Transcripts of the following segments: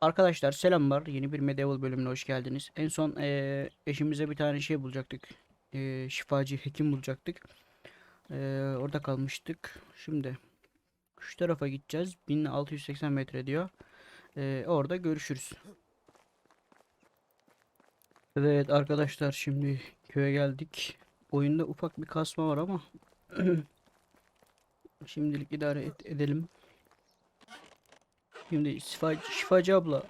Arkadaşlar selamlar. Yeni bir Medieval bölümüne hoş geldiniz. En son eee, eşimize bir tane şey bulacaktık. Eee, şifacı hekim bulacaktık. Eee, orada kalmıştık. Şimdi şu tarafa gideceğiz. 1680 metre diyor. Eee, orada görüşürüz. Evet arkadaşlar şimdi köye geldik. Oyunda ufak bir kasma var ama şimdilik idare et- edelim. Şimdi şifacı, şifacı abla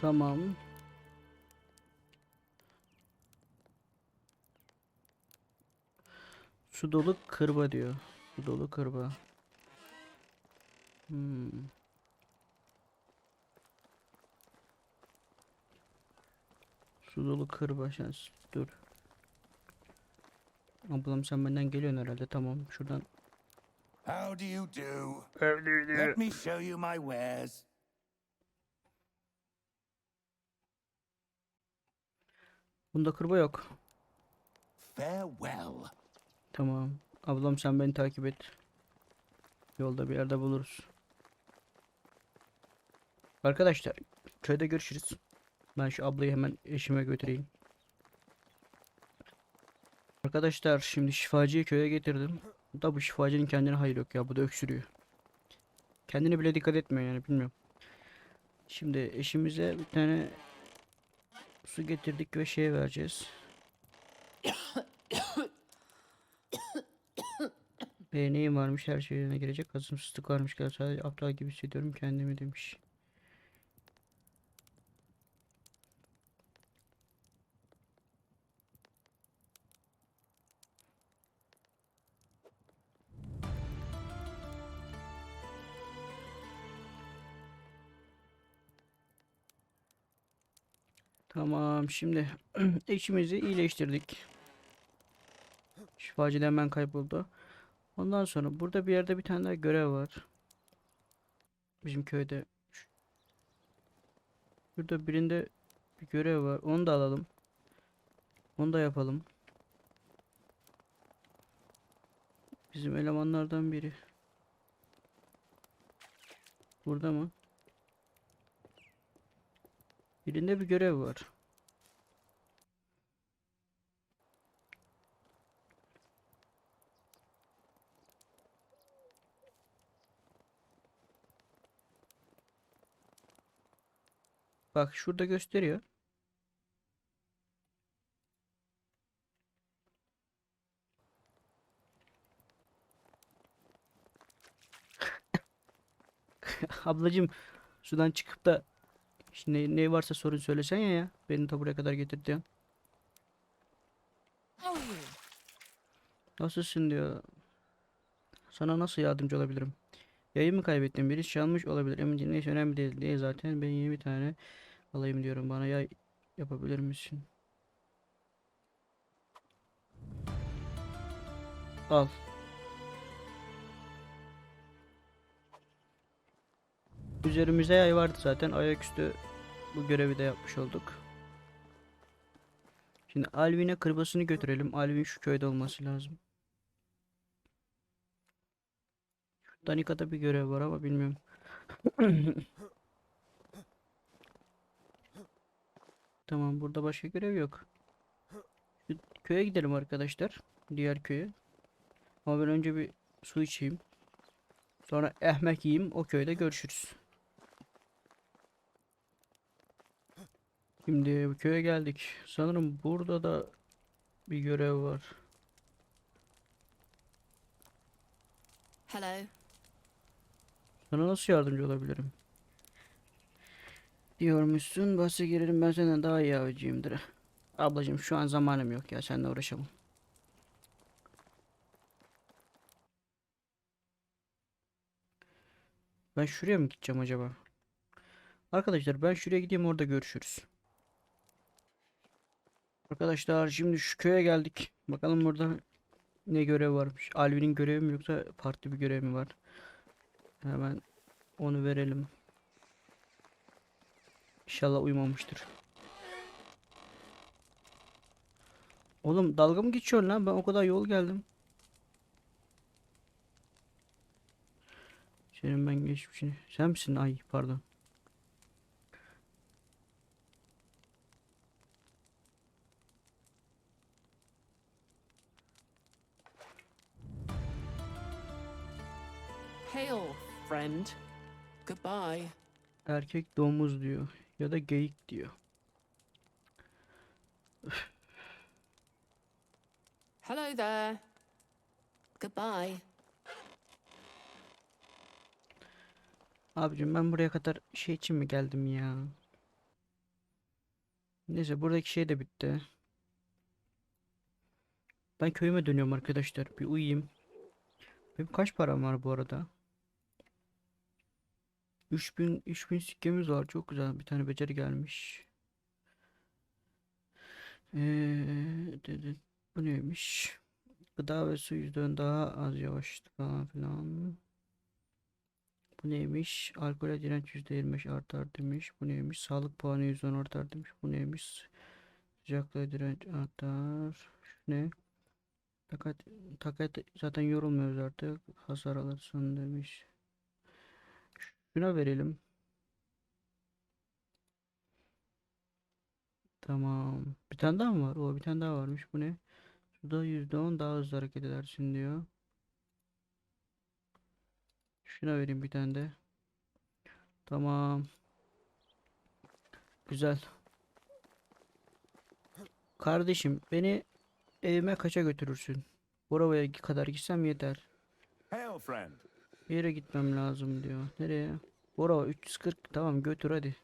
Tamam. Su dolu kırba diyor. Su dolu kırba. Hmm. Su dolu kırba şans. Dur. Ablam sen benden geliyorsun herhalde. Tamam. Şuradan. How do you do? Let me show you my wares. Bunda kırba yok. Farewell. Tamam. Ablam sen beni takip et. Yolda bir yerde buluruz. Arkadaşlar köyde görüşürüz. Ben şu ablayı hemen eşime götüreyim. Arkadaşlar şimdi şifacıyı köye getirdim. Da bu şifacının kendine hayır yok ya bu da öksürüyor. Kendine bile dikkat etmiyor yani bilmiyorum. Şimdi eşimize bir tane su getirdik ve şey vereceğiz. E, neyim varmış her şey yerine girecek. Hazımsızlık varmış sadece aptal gibi hissediyorum kendimi demiş. Tamam şimdi eşimizi iyileştirdik. Şifacı da hemen kayboldu. Ondan sonra burada bir yerde bir tane daha görev var. Bizim köyde. Şurada birinde bir görev var. Onu da alalım. Onu da yapalım. Bizim elemanlardan biri. Burada mı? Birinde bir görev var. Bak şurada gösteriyor. Ablacım sudan çıkıp da şimdi ne varsa sorun söylesen ya ya. Beni ta buraya kadar getirdi. Nasılsın diyor. Sana nasıl yardımcı olabilirim? Yayı mı kaybettim? Birisi çalmış olabilir. Emin değilim. Neyse önemli değil diye zaten ben yeni bir tane alayım diyorum. Bana yay yapabilir misin? Al. Üzerimizde yay vardı zaten. Ayaküstü bu görevi de yapmış olduk. Şimdi Alvin'e kırbasını götürelim. Alvin şu köyde olması lazım. Danika'da bir görev var ama bilmiyorum. Tamam burada başka görev yok. Şu köye gidelim arkadaşlar. Diğer köye. Ama ben önce bir su içeyim. Sonra ekmek yiyeyim. O köyde görüşürüz. Şimdi bu köye geldik. Sanırım burada da bir görev var. Hello. Sana nasıl yardımcı olabilirim? Diyormuşsun. Bahse girelim ben senden daha iyi avcıyımdır. Ablacığım şu an zamanım yok ya seninle uğraşamam. Ben şuraya mı gideceğim acaba? Arkadaşlar ben şuraya gideyim orada görüşürüz. Arkadaşlar şimdi şu köye geldik. Bakalım burada ne görev varmış. Alvin'in görevi mi yoksa farklı bir görev mi var? Hemen onu verelim. İnşallah uyumamıştır. Oğlum dalga mı geçiyorsun lan? Ben o kadar yol geldim. Senin ben geçmişini. Sen misin? Ay pardon. Goodbye. Erkek domuz diyor. Ya da geyik diyor. Hello there. Goodbye. Abicim ben buraya kadar şey için mi geldim ya? Neyse buradaki şey de bitti. Ben köyüme dönüyorum arkadaşlar. Bir uyuyayım. Benim kaç param var bu arada? 3000 3000 sikkemiz var. Çok güzel. Bir tane beceri gelmiş. Ee, bu neymiş? Gıda ve su yüzden daha az yavaştı falan filan. Bu neymiş? Alkole direnç %25 artar demiş. Bu neymiş? Sağlık puanı %10 artar demiş. Bu neymiş? Sıcaklığa direnç artar. Şu ne? Takat, takat zaten yorulmuyoruz artık. Hasar alırsın demiş. Şuna verelim. Tamam. Bir tane daha mı var? O bir tane daha varmış. Bu ne? Suda %10 daha hızlı hareket edersin diyor. Şuna vereyim bir tane de. Tamam. Güzel. Kardeşim beni evime kaça götürürsün? Buraya kadar gitsem yeter. Hail, friend. Bir yere gitmem lazım diyor. Nereye? Bora 340 tamam götür hadi.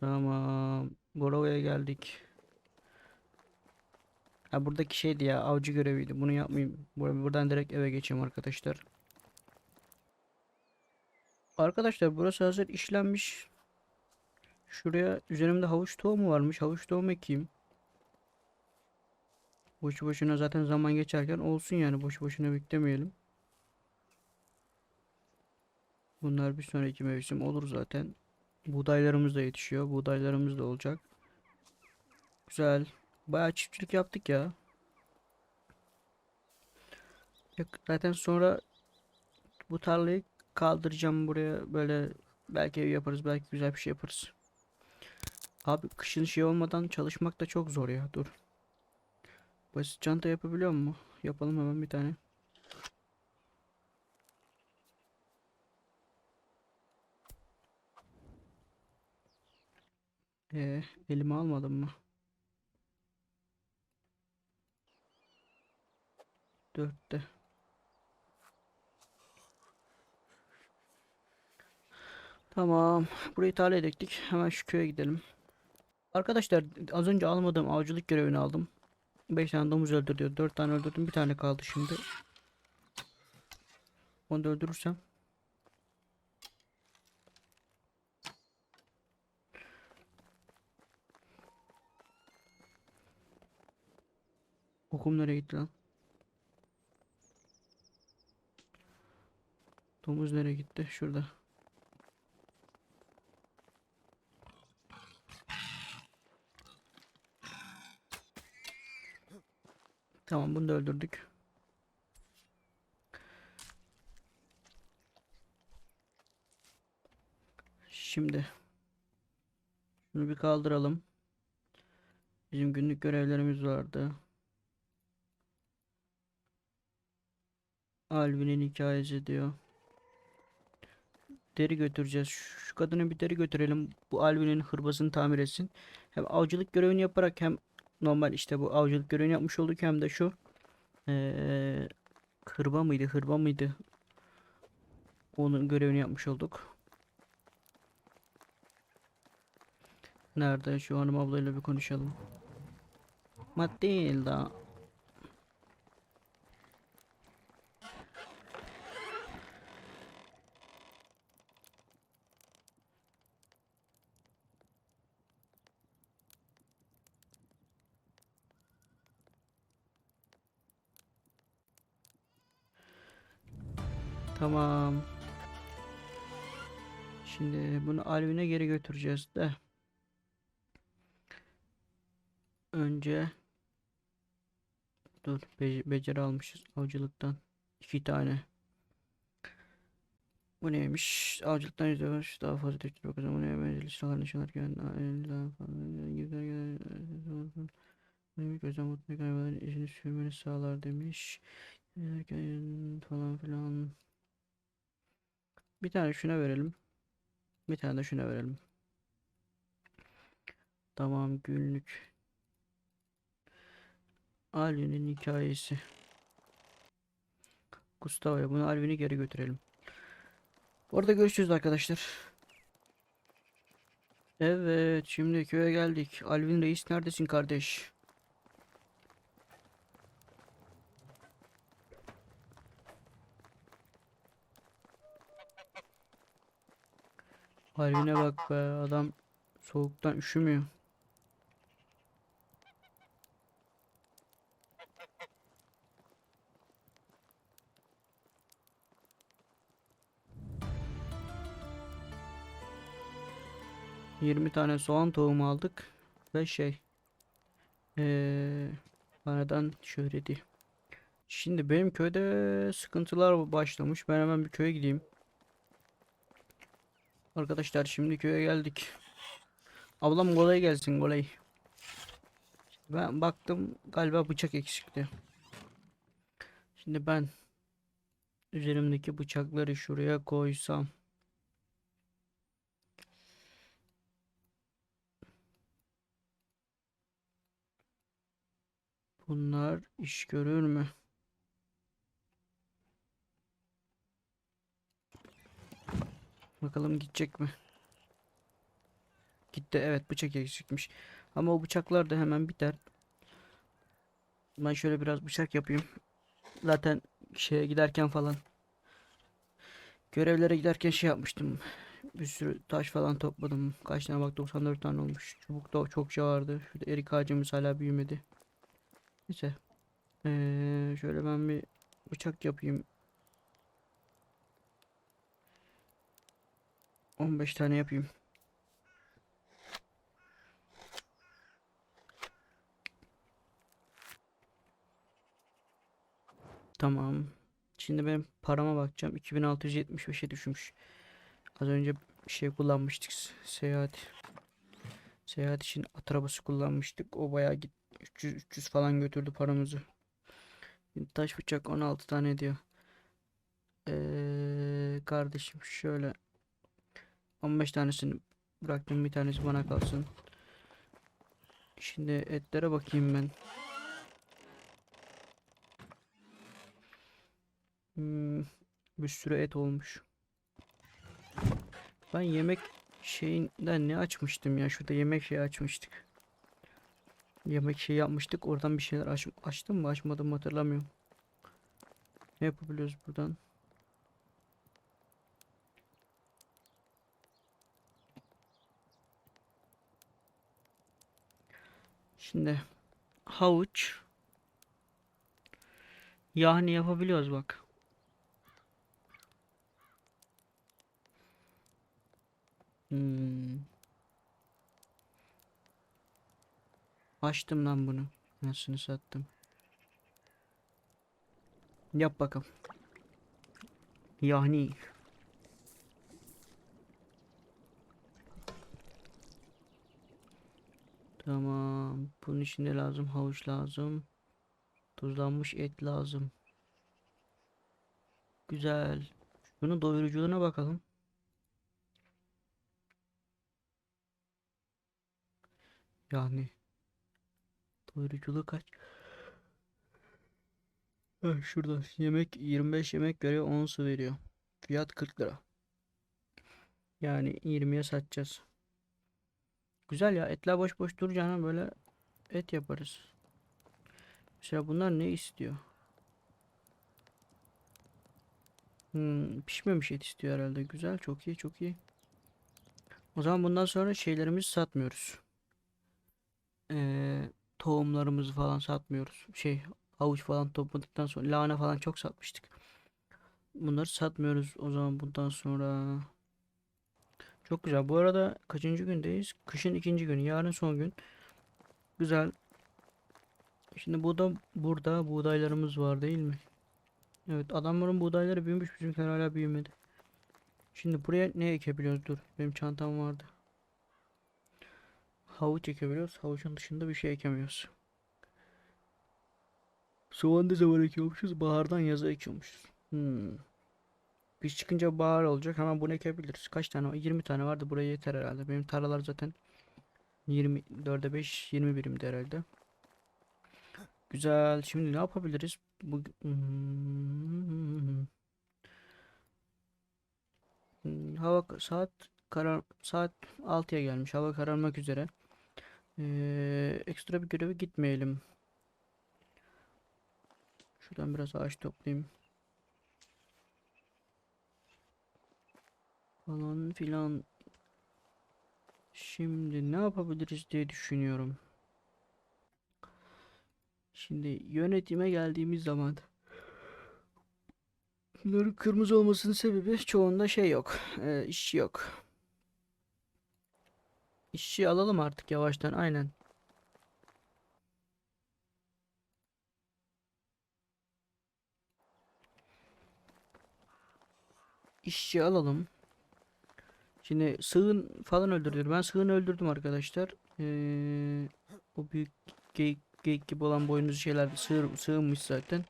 Tamam. Borova'ya geldik. Ha buradaki şeydi ya avcı göreviydi. Bunu yapmayayım. Bur- Buradan direkt eve geçeyim arkadaşlar. Arkadaşlar burası hazır işlenmiş. Şuraya üzerimde havuç tohumu varmış. Havuç tohumu ekeyim. Boşu boşuna zaten zaman geçerken olsun yani boşu boşuna beklemeyelim. Bunlar bir sonraki mevsim olur zaten. Buğdaylarımız da yetişiyor. Buğdaylarımız da olacak. Güzel. Bayağı çiftçilik yaptık ya. Zaten sonra bu tarlayı kaldıracağım buraya böyle belki ev yaparız belki güzel bir şey yaparız. Abi kışın şey olmadan çalışmak da çok zor ya dur. Basit çanta yapabiliyor mu? Yapalım hemen bir tane. Ee, elime almadım mı? Dörtte. Tamam. Burayı tahliye edektik. Hemen şu köye gidelim. Arkadaşlar az önce almadığım avcılık görevini aldım. 5 tane domuz öldür diyor. 4 tane öldürdüm. Bir tane kaldı şimdi. Onu da öldürürsem. Okum nereye gitti lan? Domuz nereye gitti? Şurada. Tamam bunu da öldürdük. Şimdi şunu bir kaldıralım. Bizim günlük görevlerimiz vardı. Alvin'in hikayesi diyor. Deri götüreceğiz. Şu kadına bir deri götürelim. Bu Alvin'in hırbasını tamir etsin. Hem avcılık görevini yaparak hem normal işte bu avcılık görevini yapmış olduk hem de şu eee hırba mıydı hırba mıydı onun görevini yapmış olduk. Nerede şu hanım ablayla bir konuşalım. Matilda. Tamam. Şimdi bunu Alvin'e geri götüreceğiz de. Önce dur be- beceri almışız avcılıktan. iki tane. Bu neymiş? Avcılıktan yüzde daha fazla tecrübe kazanmaya meclis silahlar nişanlarken daha fazla gider gider gözden mutlu kaybeden işini sürmeni sağlar demiş. Giderken falan filan. Bir tane şuna verelim. Bir tane de şuna verelim. Tamam günlük. Alvin'in hikayesi. Gustavo'ya bunu Alvin'i geri götürelim. Orada görüşürüz arkadaşlar. Evet şimdi köye geldik. Alvin Reis neredesin kardeş? Alvin'e bak be adam soğuktan üşümüyor. Yirmi tane soğan tohumu aldık ve şey eee hanedan şöhreti. Şimdi benim köyde sıkıntılar başlamış. Ben hemen bir köye gideyim. Arkadaşlar şimdi köye geldik. Ablam kolay gelsin kolay. Ben baktım galiba bıçak eksikti. Şimdi ben üzerimdeki bıçakları şuraya koysam. Bunlar iş görür mü? Bakalım gidecek mi? Gitti evet bıçak eksikmiş. Ama o bıçaklar da hemen biter. Ben şöyle biraz bıçak yapayım. Zaten şeye giderken falan görevlere giderken şey yapmıştım. Bir sürü taş falan topladım. Kaç tane bak 94 tane olmuş. Çubuk da çokça vardı. Şurada erik ağacımız hala büyümedi. Neyse. Ee, şöyle ben bir bıçak yapayım. 15 tane yapayım. Tamam. Şimdi benim parama bakacağım. 2675'e düşmüş. Az önce şey kullanmıştık. Seyahat. Seyahat için at arabası kullanmıştık. O bayağı git 300 300 falan götürdü paramızı. Şimdi taş bıçak 16 tane diyor. Ee, kardeşim şöyle 15 tanesini bıraktım. Bir tanesi bana kalsın. Şimdi etlere bakayım ben. Hmm, bir sürü et olmuş. Ben yemek şeyinden ne açmıştım ya? Şurada yemek şeyi açmıştık. Yemek şey yapmıştık. Oradan bir şeyler aç açtım mı? Açmadım mı hatırlamıyorum. Ne yapabiliyoruz buradan? Şimdi havuç yani yapabiliyoruz bak. Hmm. Açtım lan bunu. Nasıl sattım. Yap bakalım. Yani. Tamam. Bunun için de lazım. Havuç lazım. Tuzlanmış et lazım. Güzel. Bunun doyuruculuğuna bakalım. Yani doyuruculuğu kaç? Şurada yemek 25 yemek veriyor 10 su veriyor. Fiyat 40 lira. Yani 20'ye satacağız. Güzel ya etler boş boş duracağına böyle et yaparız. Mesela bunlar ne istiyor? Hmm, pişmemiş et istiyor herhalde. Güzel, çok iyi, çok iyi. O zaman bundan sonra şeylerimizi satmıyoruz. Ee, tohumlarımızı falan satmıyoruz. Şey, havuç falan topladıktan sonra lahana falan çok satmıştık. bunları satmıyoruz o zaman bundan sonra. Çok güzel. Bu arada kaçıncı gündeyiz? Kışın ikinci günü. Yarın son gün. Güzel. Şimdi bu da burada buğdaylarımız var değil mi? Evet adamların buğdayları büyümüş bizimkiler hala büyümedi. Şimdi buraya ne ekebiliyoruz? Dur benim çantam vardı. Havuç ekebiliyoruz. Havucun dışında bir şey ekemiyoruz. Soğan ne zaman ekiyormuşuz? Bahardan yaza ekiyormuşuz. Hmm. Biz çıkınca bahar olacak. Hemen bunu ekebiliriz. Kaç tane var? 20 tane vardı. Buraya yeter herhalde. Benim tarlalar zaten 24'e 5 20 birimdi herhalde. Güzel. Şimdi ne yapabiliriz? Bu. Hmm, Hava saat karar saat 6'ya gelmiş. Hava kararmak üzere. Ee, ekstra bir göreve gitmeyelim. Şuradan biraz ağaç toplayayım. Falan filan. Şimdi ne yapabiliriz diye düşünüyorum. Şimdi yönetime geldiğimiz zaman bunların kırmızı olmasının sebebi çoğunda şey yok. E, işçi yok. İşçi alalım artık yavaştan aynen. İşçi alalım. Şimdi sığın falan öldürdüm. Ben sığın öldürdüm arkadaşlar. Ee, o büyük geyik, geyik gibi olan boynuzlu şeyler sığır, sığınmış zaten.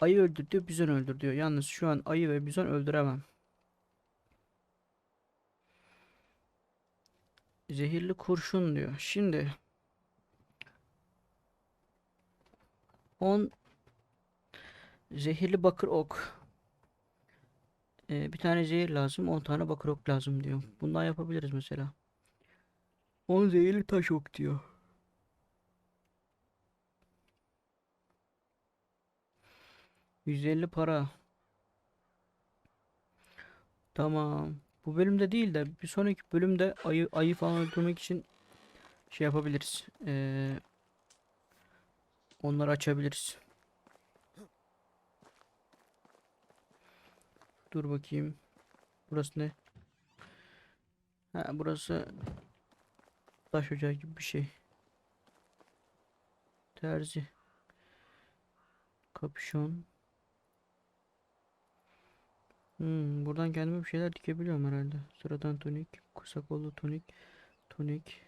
Ayı öldür diyor, bizon öldür diyor. Yalnız şu an ayı ve bizon öldüremem. Zehirli kurşun diyor. Şimdi 10 zehirli bakır ok. Ee, bir tane zehir lazım, 10 tane bakır ok lazım diyor. Bundan yapabiliriz mesela. 10 zehirli taş ok diyor. %50 para. Tamam. Bu bölümde değil de bir sonraki bölümde ayı ayı falan öldürmek için şey yapabiliriz. Ee, onları açabiliriz. Dur bakayım. Burası ne? Ha burası taş ocağı gibi bir şey. Terzi. Kapüşon. Hmm, buradan kendime bir şeyler dikebiliyorum herhalde. Sıradan tonik, kısa kollu tonik, tonik.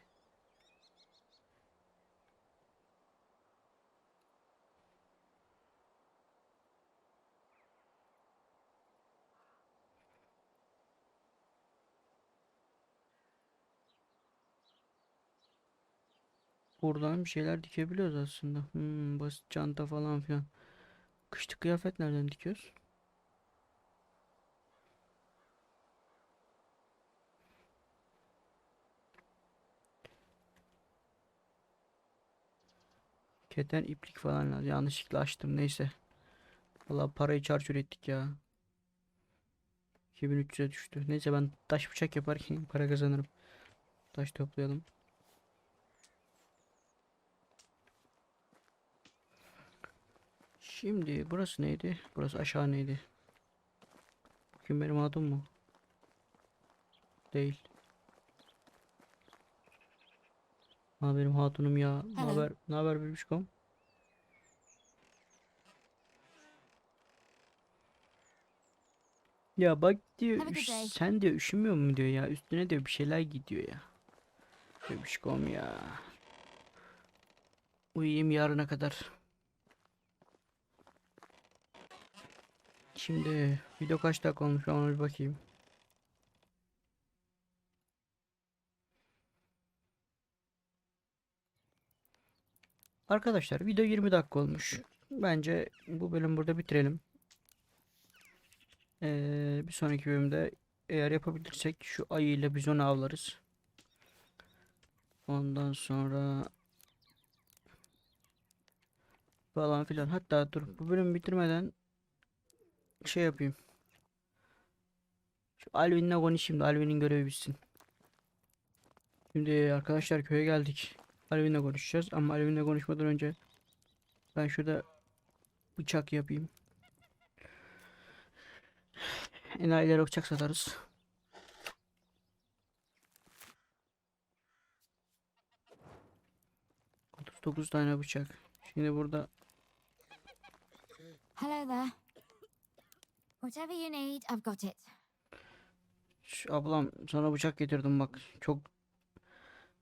Buradan bir şeyler dikebiliyoruz aslında. Hmm, basit çanta falan filan. Kışlık kıyafet nereden dikiyoruz? Keten iplik falan lazım. Yanlışlıkla açtım. Neyse. Valla parayı çarçur ettik ya. 2300'e düştü. Neyse ben taş bıçak yaparken para kazanırım. Taş toplayalım. Şimdi burası neydi? Burası aşağı neydi? Kim benim adım mı? Değil. Ha benim hatunum ya. Ne haber? Ne haber bebişkom? Ya bak diyor "üş- day." sen diyor üşümüyor mu diyor ya üstüne diyor bir şeyler gidiyor ya. Bebişkom ya. Uyuyayım yarına kadar. Şimdi video kaç dakika olmuş ona bir bakayım. Arkadaşlar video 20 dakika olmuş. Bence bu bölüm burada bitirelim. Ee, bir sonraki bölümde eğer yapabilirsek şu ayı ile bizon avlarız. Ondan sonra falan filan. Hatta dur bu bölümü bitirmeden şey yapayım. Şu Alvin'le konuşayım da Alvin'in görevi bitsin. Şimdi arkadaşlar köye geldik. Alvin'le konuşacağız ama Alvin'le konuşmadan önce ben şurada bıçak yapayım. Enayilere bıçak satarız. Dokuz tane bıçak. Şimdi burada Hello there. Whatever you need, I've got it. Şş, ablam sana bıçak getirdim bak. Çok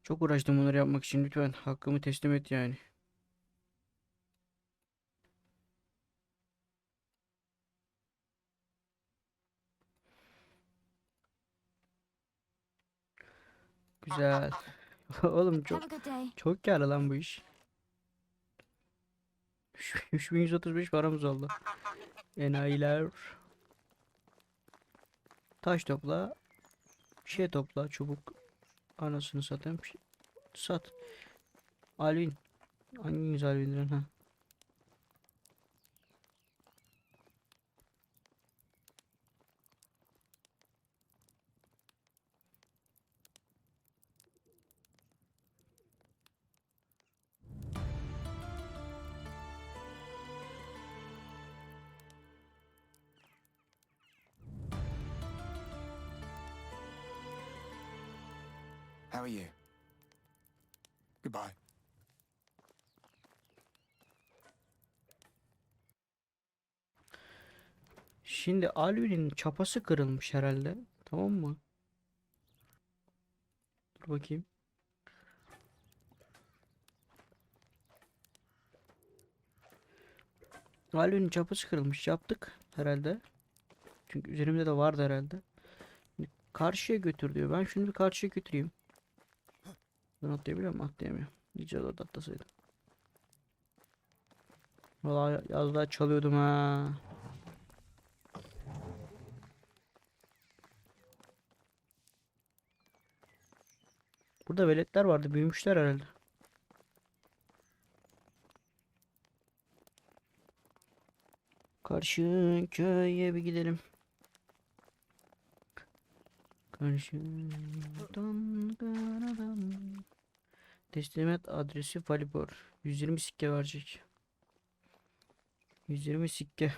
çok uğraştım bunları yapmak için. Lütfen hakkımı teslim et yani. Güzel. Oğlum çok çok karlı lan bu iş. Üç- 3135 paramız oldu. Enayiler. Taş topla. Şey topla. Çubuk. Anasını satayım. Sat. Alvin. Hanginiz Alvin'dir ha? How are you? Goodbye. Şimdi Alvin'in çapası kırılmış herhalde. Tamam mı? Dur bakayım. Alvin'in çapası kırılmış. Yaptık herhalde. Çünkü üzerimde de vardı herhalde. Şimdi Karşıya götür diyor. Ben şunu bir karşıya götüreyim. Ben atlayabiliyor muyum? Atlayamıyorum. Rica orada atlasaydım. Vallahi az daha çalıyordum ha. Burada veletler vardı. Büyümüşler herhalde. Karşı köye bir gidelim. Teslimat adresi Valibor. 120 sikke verecek. 120 sikke.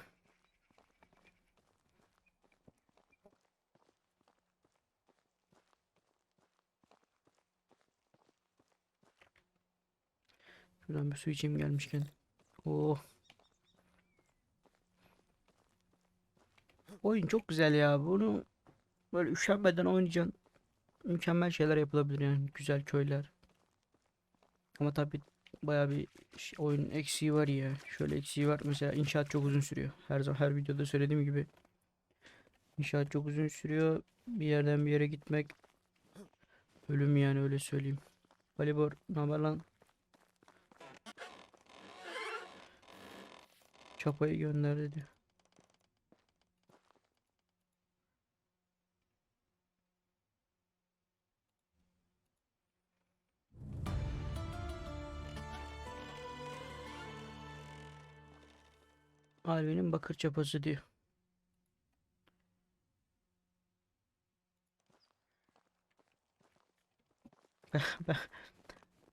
Şuradan bir su içeyim gelmişken. Oh. Oyun çok güzel ya. Bunu böyle üşenmeden oynayacaksın. Mükemmel şeyler yapılabilir yani. Güzel köyler. Ama tabii bayağı bir ş- oyun eksiği var ya. Şöyle eksiği var. Mesela inşaat çok uzun sürüyor. Her zaman her videoda söylediğim gibi. İnşaat çok uzun sürüyor. Bir yerden bir yere gitmek ölüm yani öyle söyleyeyim. Valibor ne haber lan? Çapayı gönder dedi. Alvi'nin bakır çapası diyor.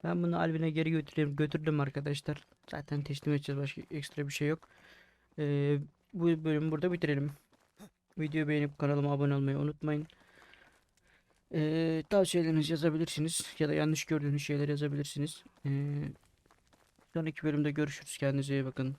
Ben bunu Alvin'e geri götüreyim, götürdüm arkadaşlar. Zaten teslim edeceğiz. Başka ekstra bir şey yok. Ee, bu bölümü burada bitirelim. Videoyu beğenip kanalıma abone olmayı unutmayın. Ee, tavsiyelerinizi yazabilirsiniz. Ya da yanlış gördüğünüz şeyler yazabilirsiniz. Ee, sonraki bölümde görüşürüz. Kendinize iyi bakın.